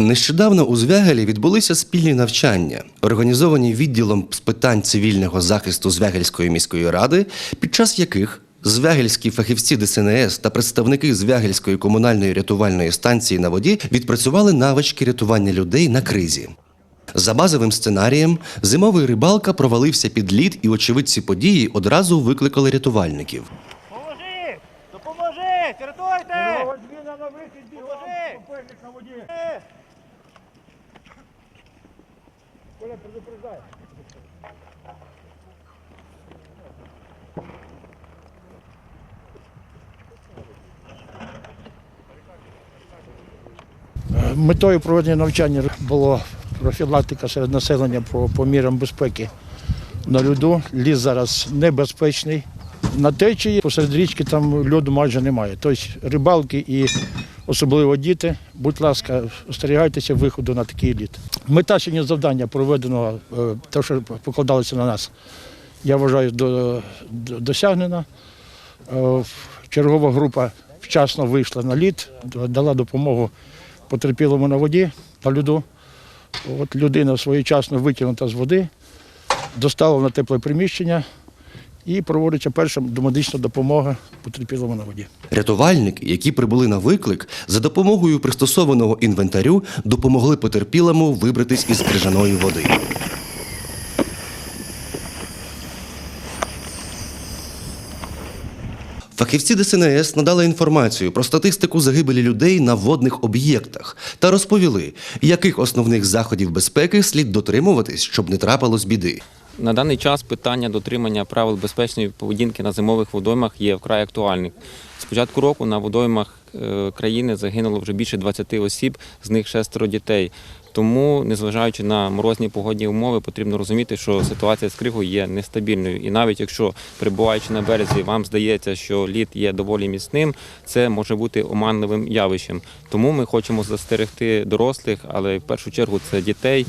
Нещодавно у Звягелі відбулися спільні навчання, організовані відділом з питань цивільного захисту Звягельської міської ради, під час яких звягельські фахівці ДСНС та представники Звягельської комунальної рятувальної станції на воді відпрацювали навички рятування людей на кризі. За базовим сценарієм, зимовий рибалка провалився під лід, і очевидці події одразу викликали рятувальників. Поможи! Допоможи! Рятуйте! Вихід Поможи! Коля, предупреждай. Метою проведення навчання було профілактика серед населення по, по мірам безпеки на льоду. Ліс зараз небезпечний. На течії посеред річки там льоду майже немає. Тобто рибалки і особливо діти, будь ласка, остерігайтеся виходу на такий лід. Мета сьогодні завдання проведеного, е, те, що покладалося на нас, я вважаю, до, до- досягнено. Е, Чергова група вчасно вийшла на лід, дала допомогу потерпілому на воді, на льоду. От людина своєчасно витягнута з води, доставлена на тепле приміщення і проводиться перша домедична допомога потерпілому на воді. Рятувальники, які прибули на виклик, за допомогою пристосованого інвентарю допомогли потерпілому вибратись із крижаної води. Фахівці ДСНС надали інформацію про статистику загибелі людей на водних об'єктах та розповіли, яких основних заходів безпеки слід дотримуватись, щоб не трапилось біди. На даний час питання дотримання правил безпечної поведінки на зимових водоймах є вкрай актуальним. З початку року на водоймах е, країни загинуло вже більше 20 осіб, з них шестеро дітей. Тому, незважаючи на морозні погодні умови, потрібно розуміти, що ситуація з кригою є нестабільною. І навіть якщо перебуваючи на березі, вам здається, що лід є доволі міцним, це може бути оманливим явищем. Тому ми хочемо застерегти дорослих, але в першу чергу це дітей,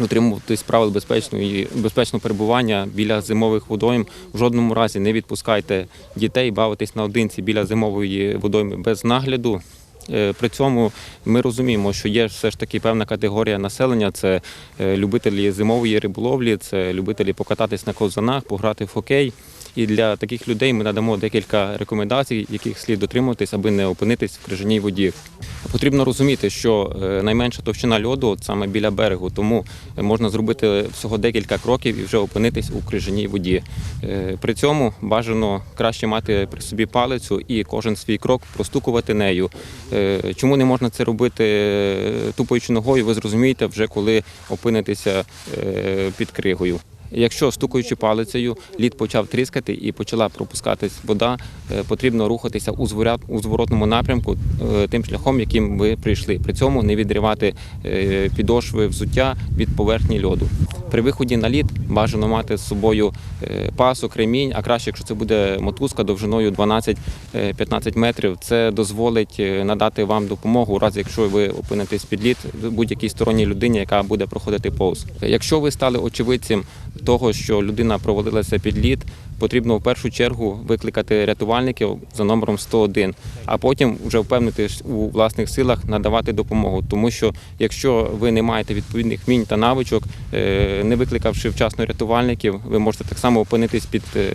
дотримуватись правил безпечної безпечного перебування біля зимових водойм. В жодному разі не відпускайте дітей бавитись наодинці біля зимової водойми без нагляду. Е, При цьому ми розуміємо, що є все ж таки певна категорія населення: це е, любителі зимової риболовлі, це любителі покататись на ковзанах, пограти в хокей. І для таких людей ми надамо декілька рекомендацій, яких слід дотримуватись, аби не опинитись в крижаній воді. Потрібно розуміти, що е, найменша товщина льоду саме біля берегу, тому можна зробити всього декілька кроків і вже опинитись у крижаній воді. Е, При цьому бажано краще мати при собі палицю і кожен свій крок простукувати нею. Е, Чому не можна це робити е, тупаючи ногою, ви зрозумієте вже коли опинитеся е, під кригою. Якщо стукаючи палицею, лід почав тріскати і почала пропускатись вода, е, потрібно рухатися у зворотному напрямку е, тим шляхом, яким ви прийшли. При цьому не відривати е, підошви взуття від поверхні льоду. При виході на лід бажано мати з собою е, пасок, ремінь, а краще, якщо це буде мотузка довжиною 12-15 метрів, це дозволить е, надати вам допомогу, у разі якщо ви опинитесь під лід будь-якій сторонній людині, яка буде проходити повз. Якщо ви стали очевидцем того, що людина провалилася під лід, потрібно в першу чергу викликати рятувальників за номером 101, а потім вже впевнитись у власних силах надавати допомогу. Тому що якщо ви не маєте відповідних вмінь та навичок, е, не викликавши вчасно рятувальників, ви можете так само опинитись під е,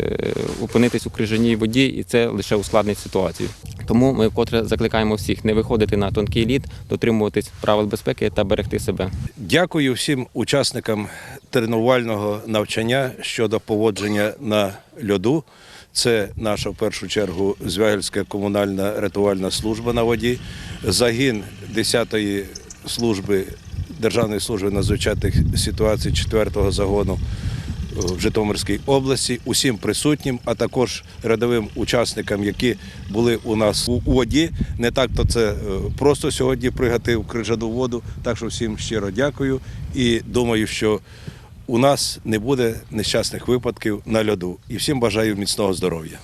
опинитись у крижаній воді, і це лише ускладнить ситуацію. Тому ми вкотре закликаємо всіх не виходити на тонкий лід, дотримуватись правил безпеки та берегти себе. Дякую всім учасникам тренувального навчання щодо поводження на льоду. Це наша в першу чергу Звягельська комунальна рятувальна служба на воді, загін 10-ї служби Державної служби надзвичайних ситуацій 4-го загону в Житомирській області, усім присутнім, а також рядовим учасникам, які були у нас у воді. Не так то це е, просто сьогодні пригати в крижану воду. Так що всім щиро дякую і думаю, що у нас не буде нещасних випадків на льоду. І всім бажаю міцного здоров'я.